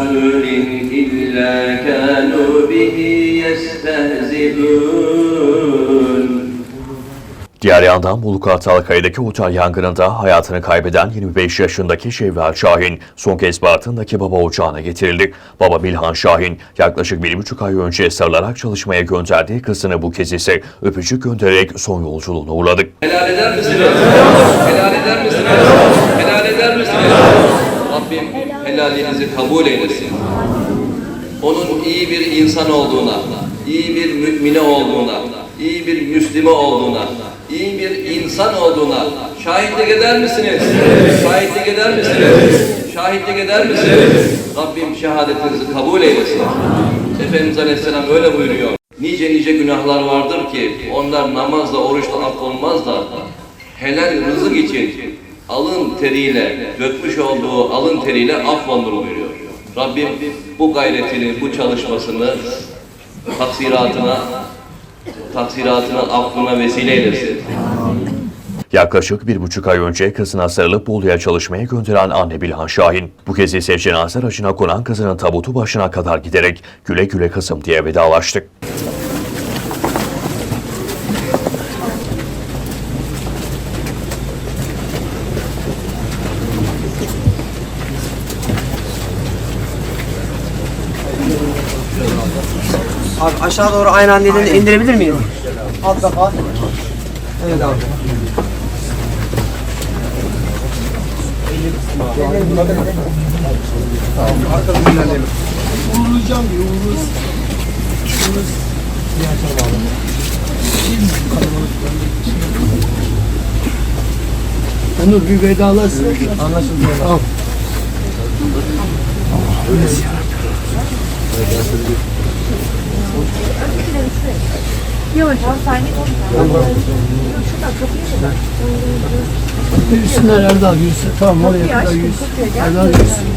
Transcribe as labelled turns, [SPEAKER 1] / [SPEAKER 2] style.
[SPEAKER 1] رسول إلا كانوا به يستهزئون
[SPEAKER 2] Diğer yandan Bolu Kartalkaya'daki otel yangınında hayatını kaybeden 25 yaşındaki Şevval Şahin son kez Bartın'daki baba ocağına getirildi. Baba Milhan Şahin yaklaşık bir buçuk ay önce sarılarak çalışmaya gönderdiği kızını bu kez ise öpücük göndererek son yolculuğuna uğurladı.
[SPEAKER 1] Helal eder misiniz? Helal eder misiniz? Helal eder misiniz? Helalinizi kabul eylesin. Onun iyi bir insan olduğuna, iyi bir mümine olduğuna, iyi bir Müslüme olduğuna, iyi bir insan olduğuna şahitlik eder misiniz? Şahitlik eder misiniz? Şahitlik eder misiniz? Rabbim şehadetinizi kabul eylesin. Efendimiz Aleyhisselam öyle buyuruyor. Nice nice günahlar vardır ki onlar namazla, oruçla affolmaz da helal rızık için alın teriyle, dökmüş olduğu alın teriyle affolunur buyuruyor. Rabbim bu gayretini, bu çalışmasını taksiratına, taksiratına, affına vesile eylesin.
[SPEAKER 2] Yaklaşık bir buçuk ay önce kızına sarılıp Bolu'ya çalışmaya gönderen anne Bilhan Şahin, bu kez ise cenaze aracına konan kızının tabutu başına kadar giderek güle güle kızım diye vedalaştı.
[SPEAKER 3] Abi aşağı doğru aynı anda elini indirebilir miyim? Alt kafa. Evet abi.
[SPEAKER 4] Uğurlayacağım diyor, uğuruz. Onur bir vedalasın. Anlaşıldı. Tamam.
[SPEAKER 5] Yavaş yavaş
[SPEAKER 4] Yürüsünler Erdal yürüsün. Tamam oraya kadar yürüsün. Erdal yürüsün.